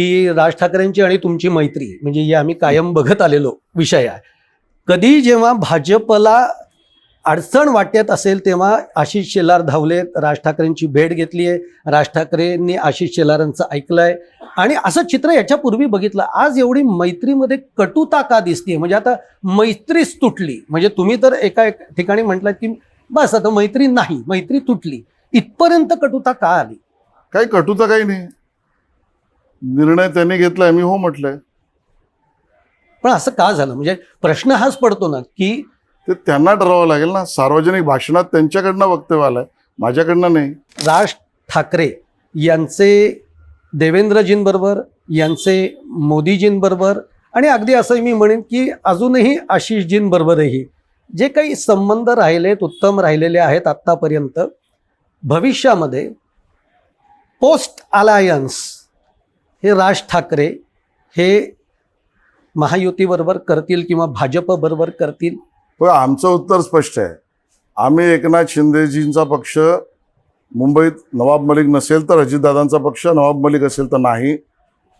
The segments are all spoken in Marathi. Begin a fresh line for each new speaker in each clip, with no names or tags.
की राज ठाकरेंची आणि तुमची मैत्री म्हणजे हे आम्ही कायम बघत आलेलो विषय आहे. कधी जेव्हा भाजपला अडचण वाटत असेल तेव्हा आशिष शेलार धावले राज ठाकरेंची भेट घेतली आहे. राज ठाकरेंनी आशिष शेलारांचं ऐकलंय. आणि असं चित्र याच्यापूर्वी बघितलं. आज एवढी मैत्रीमध्ये कटुता का दिसते म्हणजे आता मैत्रीच तुटली. म्हणजे तुम्ही तर एका एक ठिकाणी म्हटलं की बस आता मैत्री नाही मैत्री तुटली. इथपर्यंत कटुता का आली?
काही कटुता काही नाही. निर्णय त्यांनी घेतलाय मी हो म्हटलंय.
पण असं का झालं? म्हणजे प्रश्न हाच पडतो ना की
ते त्यांना ठरवावं लागेल ना. सार्वजनिक भाषणात त्यांच्याकडनं वक्तव्य आलंय माझ्याकडनं नाही.
राज ठाकरे यांचे देवेंद्रजींबरोबर यांचे मोदीजींबरोबर आणि अगदी असं मी म्हणेन की अजूनही आशिषजींबरोबरही जे काही संबंध राहिलेत उत्तम राहिलेले आहेत आत्तापर्यंत भविष्यामध्ये पोस्ट अलायन्स हे राज ठाकरे हे महायुतीबरोबर करतील किंवा भाजपबरोबर करतील?
पण आमचं उत्तर स्पष्ट आहे. आम्ही एकनाथ शिंदेजींचा पक्ष मुंबईत नवाब मलिक नसेल तर अजितदादांचा पक्ष नवाब मलिक असेल तर नाही.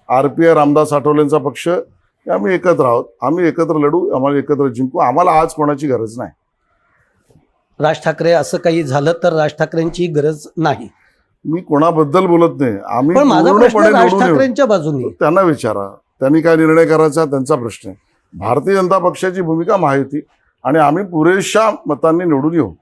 आर पी आय रामदास आठवलेंचा पक्ष आम्ही एकत्र आहोत. आम्ही एकत्र लढू आम्हाला एकत्र जिंकू. आम्हाला आज कोणाची गरज नाही.
राज ठाकरे असं काही झालं तर राज ठाकरेंची गरज नाही.
मी कोणाबद्दल बोलत नाही. आम्ही
पण माझा प्रश्न
पूर्णपणे
राज
निवडून येऊ.
ठाकरेंच्या बाजूने.
त्यांना विचारा. त्यांनी काय निर्णय करायचा त्यांचा प्रश्न आहे. भारतीय जनता पक्षाची भूमिका महायुती आणि आम्ही पुरेशा मतांनी निवडून येऊ.